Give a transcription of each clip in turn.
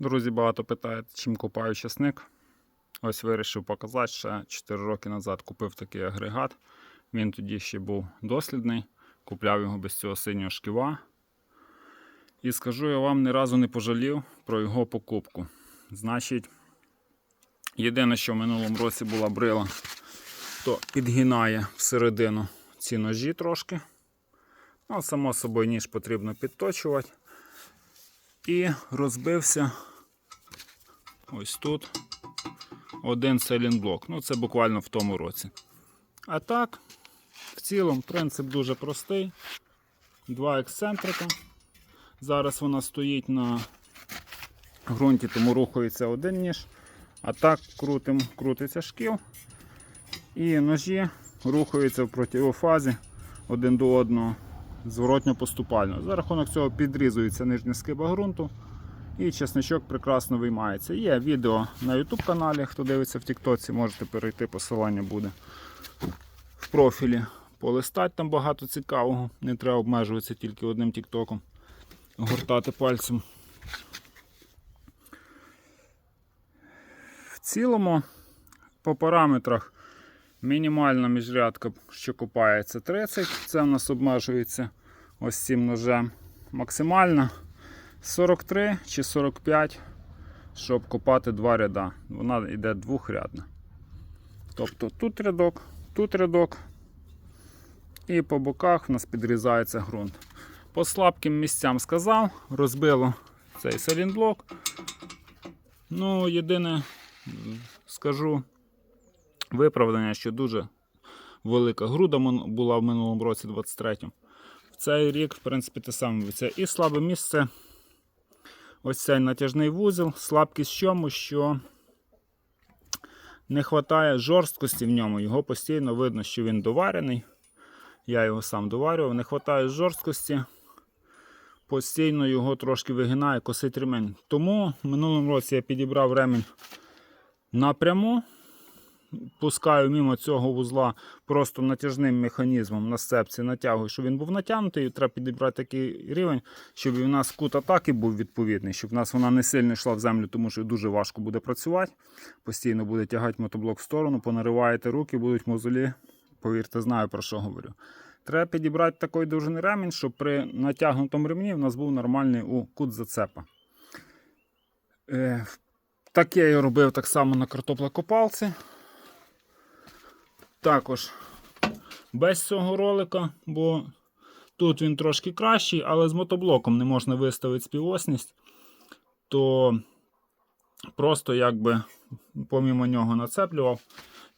Друзі, багато питають, чим копаю часник. Ось вирішив показати, ще 4 роки назад купив такий агрегат. Він тоді ще був дослідний, купляв його без цього синього шківа. І скажу я вам, ні разу не пожалів про його покупку. Значить, єдине, що в минулому році була брила, то підгинає всередину ці ножі трошки. Ну, само собою, ніж потрібно підточувати. І розбився ось тут один селінблок. Ну, це буквально в тому році. А так, в цілому, принцип дуже простий. Два ексцентрика. Зараз вона стоїть на ґрунті, тому рухається один ніж. А так крутим, крутиться шкіл. І ножі рухаються в противофазі один до одного зворотньо поступально. За рахунок цього підрізується нижня скиба ґрунту і чесничок прекрасно виймається. Є відео на YouTube каналі, хто дивиться в Тіктоці, можете перейти, посилання буде в профілі. Полистати там багато цікавого, не треба обмежуватися тільки одним тіктоком, гортати пальцем. В цілому, по параметрах, мінімальна міжрядка, що копається 30, це у нас обмежується ось цим ножем. Максимальна 43 чи 45, щоб копати два ряда. Вона йде двохрядна. Тобто тут рядок, тут рядок, і по боках у нас підрізається ґрунт. По слабким місцям сказав, розбило цей селінблок. Ну, єдине, скажу, виправдання, що дуже велика груда була в минулому році, 23-му. В цей рік, в принципі, те саме. Це і слабе місце. Ось цей натяжний вузол. Слабкість в чому, що не вистачає жорсткості в ньому. Його постійно видно, що він доварений. Я його сам доварював. Не вистачає жорсткості. Постійно його трошки вигинає, косить ремень. Тому в минулому році я підібрав ремень напряму. Пускаю мимо цього вузла просто натяжним механізмом на сцепці натягую, щоб він був натягнутий. Треба підібрати такий рівень, щоб і в нас кут атаки був відповідний, щоб в нас вона не сильно йшла в землю, тому що дуже важко буде працювати. Постійно буде тягати мотоблок в сторону, понариваєте руки, будуть мозолі. Повірте, знаю про що говорю. Треба підібрати такий довжини ремінь, щоб при натягнутому ремні в нас був нормальний у кут зацепа. Е, так я і робив так само на картоплекопалці. Також без цього ролика, бо тут він трошки кращий, але з мотоблоком не можна виставити співосність, то просто якби помімо нього нацеплював.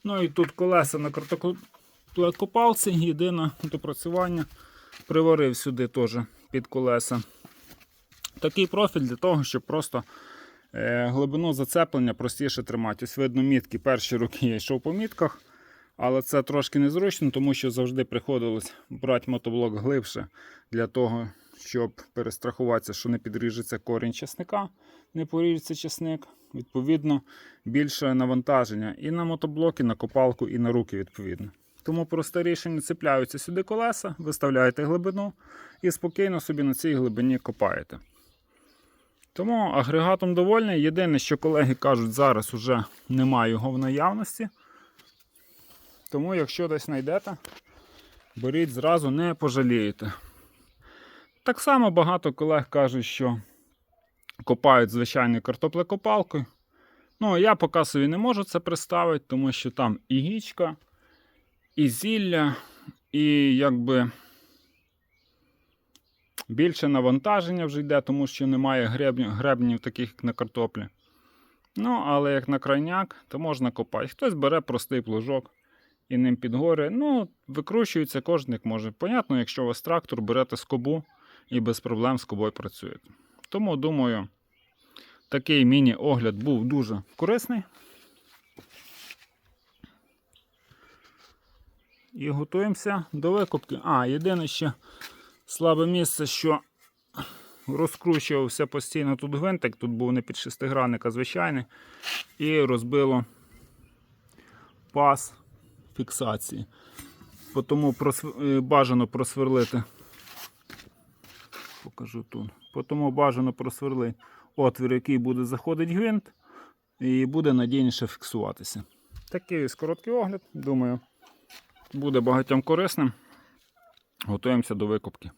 Ну і тут колеса на картоплекопалці, єдине допрацювання. Приварив сюди теж під колеса. Такий профіль для того, щоб просто е, глибину зацеплення простіше тримати. Ось видно мітки. Перші роки я йшов по мітках. Але це трошки незручно, тому що завжди приходилось брати мотоблок глибше для того, щоб перестрахуватися, що не підріжеться корінь часника, не поріжеться часник. Відповідно, більше навантаження і на мотоблок, і на копалку, і на руки, відповідно. Тому просте рішення цепляються сюди колеса, виставляєте глибину і спокійно собі на цій глибині копаєте. Тому агрегатом довольний. Єдине, що колеги кажуть, зараз вже немає його в наявності. Тому, якщо десь знайдете, беріть зразу, не пожалієте. Так само багато колег кажуть, що копають звичайною картоплекопалкою. Ну, я поки собі не можу це представити, тому що там і гічка, і зілля, і якби більше навантаження вже йде, тому що немає гребнів, гребнів таких, як на картоплі. Ну, але як на крайняк, то можна копати. Хтось бере простий плужок і ним підгорює. Ну, викручується кожен як може. Понятно, якщо у вас трактор, берете скобу і без проблем з кобою працюєте. Тому, думаю, такий міні-огляд був дуже корисний. І готуємося до викупки. А, єдине ще слабе місце, що розкручувався постійно тут гвинтик, тут був не під шестигранник, а звичайний, і розбило пас фіксації. Тому е, бажано просверлити. Покажу тут. Тому бажано просверлити отвір, який буде заходити гвинт, і буде надійніше фіксуватися. Такий короткий огляд, думаю, буде багатьом корисним. Готуємося до викупки.